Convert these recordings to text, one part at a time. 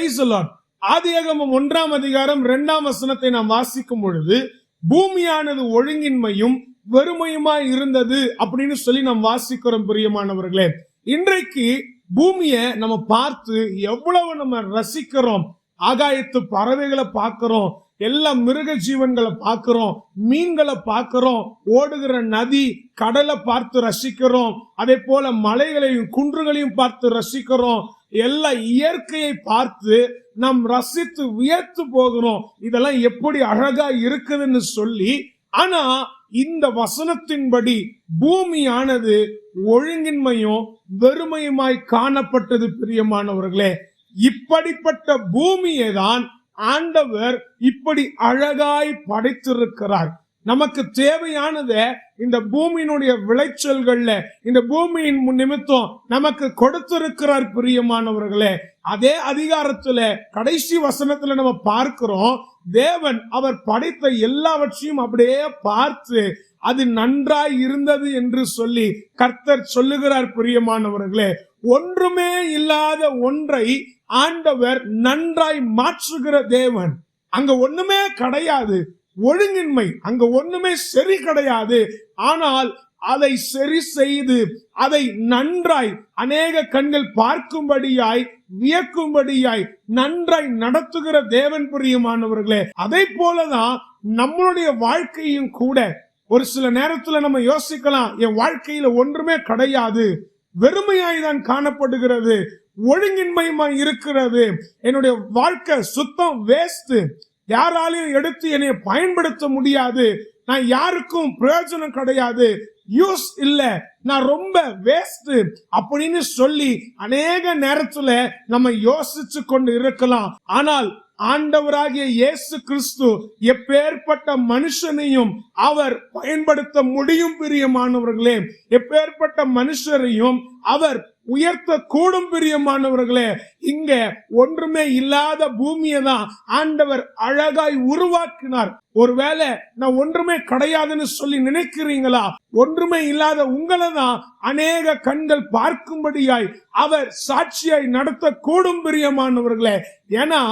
Price ஆதியாகமம் ஒன்றாம் அதிகாரம் இரண்டாம் வசனத்தை நாம் வாசிக்கும் பொழுது பூமியானது ஒழுங்கின்மையும் வெறுமையுமா இருந்தது அப்படின்னு சொல்லி நாம் வாசிக்கிறோம் பிரியமானவர்களே. இன்றைக்கு பூமியை நம்ம பார்த்து எவ்வளவு நம்ம ரசிக்கிறோம். ஆகாயத்து பறவைகளை பார்க்கிறோம் எல்லா மிருக ஜீவன்களை பார்க்கிறோம் மீன்களை பார்க்கிறோம் ஓடுகிற நதி கடலை பார்த்து ரசிக்கிறோம் அதே போல மலைகளையும் குன்றுகளையும் பார்த்து ரசிக்கிறோம் எல்லா இயற்கையை பார்த்து நம் ரசித்து வியர்த்து போகணும். இதெல்லாம் எப்படி அழகா இருக்குதுன்னு சொல்லி ஆனா இந்த வசனத்தின்படி பூமியானது ஒழுங்கின்மையும் வெறுமையுமாய் காணப்பட்டது பிரியமானவர்களே. இப்படிப்பட்ட பூமியை தான் ஆண்டவர் இப்படி அழகாய் படைத்திருக்கிறார். நமக்கு தேவையானத இந்த பூமியினுடைய விளைச்சல்கள்ல இந்த பூமியின் நிமித்தம் நமக்கு கொடுத்திருக்கிறார் பிரியமானவர்களே. அதே அதிகாரத்துல கடைசி வசனத்துல நம்ம பார்க்கிறோம் தேவன் அவர் படைத்த எல்லாவற்றையும் அப்படியே பார்த்து அது நன்றாய் இருந்தது என்று சொல்லி கர்த்தர் சொல்லுகிறார் பிரியமானவர்களே. ஒன்றுமே இல்லாத ஒன்றை ஆண்டவர் நன்றாய் மாற்றுகிற தேவன். அங்க ஒண்ணுமே கிடையாது. ஒழுங்கின்மை. அங்க ஒண்ணுமே சரி கிடையாது. ஆனால் அதை சரி செய்து அதை நன்றாய் அநேக கண்கள் பார்க்கும்படியாய் வியக்கும்படியாய் நன்றாய் நடத்துகிற தேவன் பிரியமானவர்களே அதை போலதான் நம்மளுடைய வாழ்க்கையும் கூட. ஒரு சில நேரத்துல நம்ம யோசிக்கலாம் என் வாழ்க்கையில ஒன்றுமே கிடையாது. வெறுமையாய் தான் காணப்படுகிறது. ஒழுங்கின்மையுமாய் இருக்கிறது. என்னுடைய வாழ்க்கை சுத்தம் வேஸ்ட் யாராலையும் எடுத்து என்னை பயன்படுத்த முடியாது. நான் யாருக்கும் பிரயோஜனம் கிடையாது. யூஸ் இல்ல. நான் ரொம்ப வேஸ்ட் அப்படின்னு சொல்லி அநேக நேரத்துல நம்ம யோசிச்சு கொண்டு இருக்கலாம். ஆனால் ஆண்டவராகிய இயேசு கிறிஸ்து எப்பேற்பட்ட மனுஷனையும் அவர் பயன்படுத்த முடியும் பிரியமானவர்களே. எப்பேற்பட்ட மனுஷரையும் அவர் உயர்த்த கூடும் பிரியமானவர்களே இங்க ஒன்றுமே இல்லாத பூமியை தான் ஆண்டவர் அழகாய் உருவாக்கினார். ஒருவேளை நான் ஒன்றுமே கிடையாதுன்னு சொல்லி நினைக்கிறீங்களா? ஒன்றுமே இல்லாத உங்களை தான் அநேக கண்கள் பார்க்கும்படியாய் அவர் சாட்சியாய் நடத்த கூடும் பிரியமானவர்களே. ஏன்னா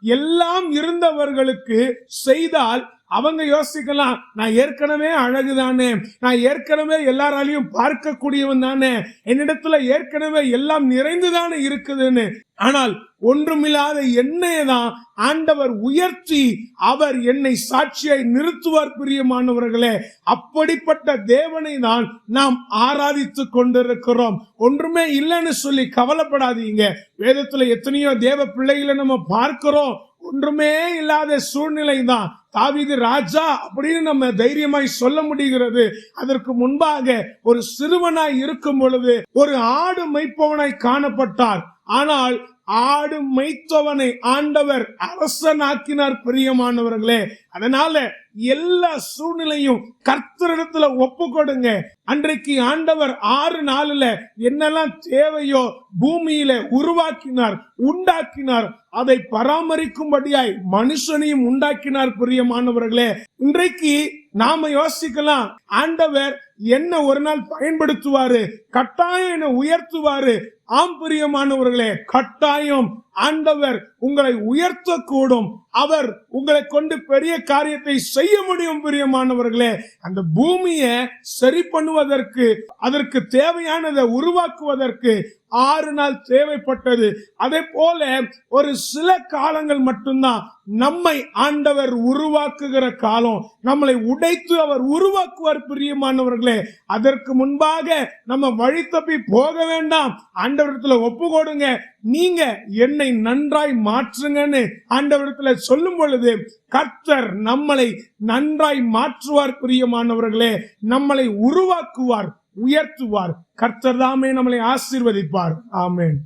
எல்லாம் இருந்தவர்களுக்கு செய்தால் அவங்க யோசிக்கலாம் நான் ஏற்கனவே அழகு தானே நான் ஏற்கனவே எல்லாராலையும் பார்க்கக்கூடியவன் தானே என்னிடத்துல ஏற்கனவே எல்லாம் நிறைந்துதானே இருக்குதுன்னு. ஆனால் ஒன்றுமில்லாத என்னையை தான் ஆண்டவர் உயர்த்தி அவர் என்னை சாட்சியை நிறுத்துவார் பிரியமானவர்களே அப்படிப்பட்ட தேவனை தான் நாம் ஆராதித்து கொண்டிருக்கிறோம். ஒன்றுமே இல்லைன்னு சொல்லி கவலைப்படாதீங்க. வேதத்துல எத்தனையோ தேவ பிள்ளைகளை நம்ம பார்க்கிறோம். ஒன்றுமே இல்லாத சூழ்நிலை தான் தாவிது ராஜா அப்படின்னு நம்ம தைரியமாய் சொல்ல முடிகிறது. அதற்கு முன்பாக ஒரு சிறுவனாய் இருக்கும் பொழுது ஒரு ஆடு மைப்பவனாய் காணப்பட்டார். ஆனால் ஆடு மைத்தவனை ஆண்டவர் அரசனாக்கினார் பிரியமானவர்களே. அதனால எல்லா சூழ்நிலையும் கர்த்தரிடத்துல ஒப்பு கொடுங்க அன்றைக்கு ஆண்டவர் ஆறு நாளில் என்னெல்லாம் தேவையோ பூமியில உருவாக்கினார் உண்டாக்கினார் அதை பராமரிக்கும்படியாய் மனுஷனையும் உண்டாக்கினார் பிரியமானவர்களே. இன்றைக்கு நாம யோசிக்கலாம் ஆண்டவர் என்ன ஒரு நாள் பயன்படுத்துவாரு? கட்டாயம் என்ன உயர்த்துவாரு. ஆம் பிரியமானவர்களே கட்டாயம் ஆண்டவர் உங்களை உயர்த்தக்கூடும். அவர் உங்களை கொண்டு பெரிய காரியத்தை செய்ய முடியும் பிரியமானவர்களே. அந்த பூமியை சரி பண்ணுவதற்கு அதற்கு தேவையானதை உருவாக்குவதற்கு ஆறு நாள் தேவைப்பட்டது. அதே போல ஒரு சில காலங்கள் மட்டும்தான் நம்மை ஆண்டவர் உருவாக்குகிற காலம். நம்மளை உடைத்து அவர் உருவாக்குவார் பிரியமானவர்களே. அதற்கு முன்பாக நம்ம வழி தப்பி போக வேண்டாம். ஆண்டவரத்துல ஒப்பு கொடுங்க. நீங்க என்னை நன்றாய் மாற்றுங்கன்னு ஆண்டவரத்துல சொல்லும் பொழுது கர்த்தர் நம்மளை நன்றாய் மாற்றுவார் பிரியமானவர்களே. நம்மளை உருவாக்குவார் உயர்த்துவார். கர்த்தர் தாமே நம்மளை ஆசீர்வதிப்பார். ஆமேன்.